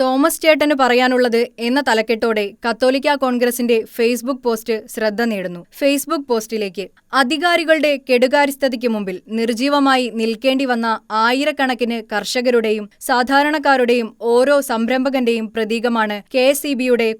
Thomas ചേട്ടന് പറയാനുള്ളത് എന്ന തലക്കെട്ടോടെ കത്തോലിക്ക കോൺഗ്രസിന്റെ ഫേസ്ബുക്ക് പോസ്റ്റ് ശ്രദ്ധ നേടുന്നു. ഫേസ്ബുക്ക് പോസ്റ്റിലേക്ക് അധികാരികളുടെ കെടുകാര്യസ്ഥതയ്ക്ക് മുമ്പിൽ നിർജീവമായി നിൽക്കേണ്ടി വന്ന ആയിരക്കണക്കിന് കർഷകരുടെയും സാധാരണക്കാരുടെയും ഓരോ സംരംഭകന്റെയും പ്രതീകമാണ് കെ എസ്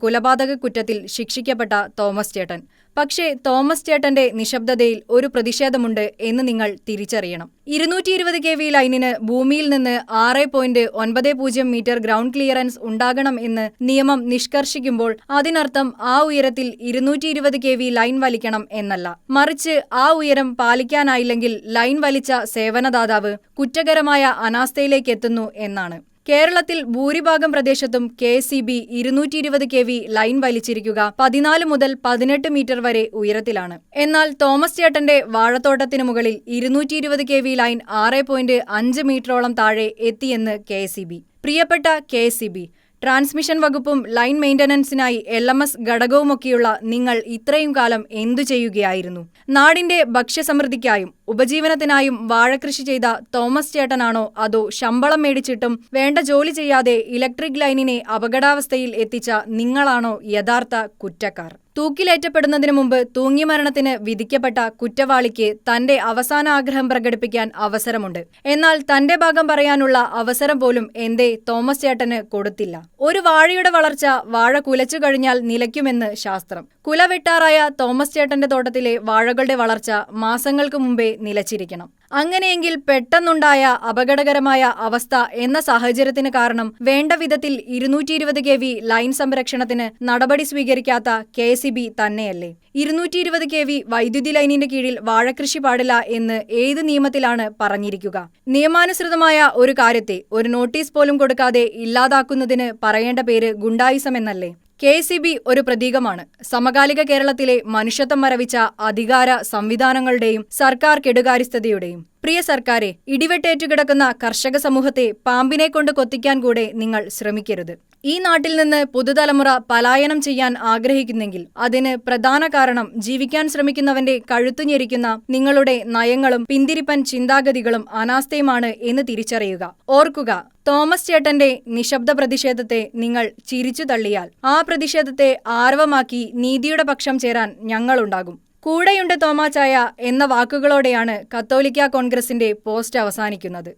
കൊലപാതക കുറ്റത്തിൽ ശിക്ഷിക്കപ്പെട്ട തോമസ് ചേട്ടൻ. പക്ഷേ തോമസ് ചേട്ടന്റെ നിശബ്ദതയിൽ ഒരു പ്രതിഷേധമുണ്ട് എന്ന് നിങ്ങൾ തിരിച്ചറിയണം. ഇരുന്നൂറ്റി ഇരുപത് കെ വി ലൈനിന് ഭൂമിയിൽ നിന്ന് ആറ് പോയിന്റ് ഒൻപത് പൂജ്യം മീറ്റർ ഗ്രൗണ്ട് ക്ലിയറൻസ് ഉണ്ടാകണം എന്ന് നിയമം നിഷ്കർഷിക്കുമ്പോൾ അതിനർത്ഥം ആ ഉയരത്തിൽ ഇരുന്നൂറ്റി ഇരുപത് കെ വി ലൈൻ വലിക്കണം എന്നല്ല. മറിച്ച് ആ ഉയരം പാലിക്കാനായില്ലെങ്കിൽ ലൈൻ വലിച്ച സേവനദാതാവ് കുറ്റകരമായ അനാസ്ഥയിലേക്കെത്തുന്നു എന്നാണ്. കേരളത്തിൽ ഭൂരിഭാഗം പ്രദേശത്തും കെ എസ് സി ബി ഇരുന്നൂറ്റി ഇരുപത് കെ വി ലൈൻ വലിച്ചിരിക്കുക പതിനാല് മുതൽ പതിനെട്ട് മീറ്റർ വരെ ഉയരത്തിലാണ്. എന്നാൽ തോമസ് ചേട്ടന്റെ വാഴത്തോട്ടത്തിനു മുകളിൽ ഇരുന്നൂറ്റി ഇരുപത് കെ വി ലൈൻ ആറ് പോയിന്റ് അഞ്ച് മീറ്ററോളം താഴെ എത്തിയെന്ന് കെ എസ് സി ബി. പ്രിയപ്പെട്ട K S C B transmission വകുപ്പും ലൈൻ മെയിന്റനൻസിനായി എൽ എം എസ് ഘടകവുമൊക്കെയുള്ള നിങ്ങൾ ഇത്രയും കാലം എന്തു ചെയ്യുകയായിരുന്നു? നാടിന്റെ ഭക്ഷ്യസമൃദ്ധിക്കായും ഉപജീവനത്തിനായും വാഴകൃഷി ചെയ്ത തോമസ് ചേട്ടനാണോ അതോ ശമ്പളം മേടിച്ചിട്ടും വേണ്ട ജോലി ചെയ്യാതെ ഇലക്ട്രിക് ലൈനിനെ അപകടാവസ്ഥയിൽ എത്തിച്ച നിങ്ങളാണോ യഥാർത്ഥ കുറ്റക്കാർ? തൂക്കിലേറ്റപ്പെടുന്നതിനു മുമ്പ് തൂങ്ങിമരണത്തിന് വിധിക്കപ്പെട്ട കുറ്റവാളിക്ക് തന്റെ അവസാന ആഗ്രഹം പ്രകടിപ്പിക്കാൻ അവസരമുണ്ട്. എന്നാൽ തന്റെ ഭാഗം പറയാനുള്ള അവസരം പോലും എന്തേ തോമസ് ചേട്ടന് കൊടുത്തില്ല. ഒരു വാഴയുടെ വളർച്ച വാഴ കുലച്ചു കഴിഞ്ഞാൽ നിലയ്ക്കുമെന്ന് ശാസ്ത്രം. കുല വെട്ടാറായ തോമസ് ചേട്ടന്റെ തോട്ടത്തിലെ വാഴകളുടെ വളർച്ച മാസങ്ങൾക്ക് മുമ്പേ നിലച്ചിരിക്കണം. അങ്ങനെയെങ്കിൽ പെട്ടെന്നുണ്ടായ അപകടകരമായ അവസ്ഥ എന്ന സാഹചര്യത്തിന് കാരണം വേണ്ട വിധത്തിൽ ഇരുന്നൂറ്റി ഇരുപത് കെ വി ലൈൻ സംരക്ഷണത്തിന് നടപടി സ്വീകരിക്കാത്ത കെ സി ബി തന്നെയല്ലേ. ഇരുന്നൂറ്റി ഇരുപത് കെ വി വൈദ്യുതി ലൈനിന്റെ കീഴിൽ വാഴകൃഷി പാടില്ല എന്ന് ഏത് നിയമത്തിലാണ് പറഞ്ഞിരിക്കുക. നിയമാനുസൃതമായ ഒരു കാര്യത്തെ ഒരു നോട്ടീസ് പോലും കൊടുക്കാതെ ഇല്ലാതാക്കുന്നതിന് പറയേണ്ട പേര് ഗുണ്ടായിസം എന്നല്ലേ. കെ സി ബി ഒരു പ്രതീകമാണ്. സമകാലിക കേരളത്തിലെ മനുഷ്യത്വം മരവിച്ച അധികാര സംവിധാനങ്ങളുടെയും സർക്കാർ കെടുകാര്യസ്ഥതയുടെയും. പ്രിയ സർക്കാരെ ഇടിവെട്ടേറ്റുകിടക്കുന്ന കർഷക സമൂഹത്തെ പാമ്പിനെ കൊണ്ട് കൊത്തിക്കാൻ കൂടെ നിങ്ങൾ ശ്രമിക്കരുത്. ഈ നാട്ടിൽ നിന്ന് പുതുതലമുറ പലായനം ചെയ്യാൻ ആഗ്രഹിക്കുന്നെങ്കിൽ അതിന് പ്രധാന കാരണം ജീവിക്കാൻ ശ്രമിക്കുന്നവന്റെ കഴുത്തു ഞെരിക്കുന്ന നിങ്ങളുടെ നയങ്ങളും പിന്തിരിപ്പൻ ചിന്താഗതികളും അനാസ്ഥയുമാണ് എന്ന് തിരിച്ചറിയുക. ഓർക്കുക തോമസ് ചേട്ടന്റെ നിശബ്ദ പ്രതിഷേധത്തെ നിങ്ങൾ ചിരിച്ചു തള്ളിയാൽ ആ പ്രതിഷേധത്തെ ആർവമാക്കി നീതിയുടെ പക്ഷം ചേരാൻ ഞങ്ങളുണ്ടാകും. കൂടെയുണ്ട് തോമാച്ചായ എന്ന വാക്കുകളോടെയാണ് കത്തോലിക്ക കോൺഗ്രസിന്റെ പോസ്റ്റ് അവസാനിക്കുന്നത്.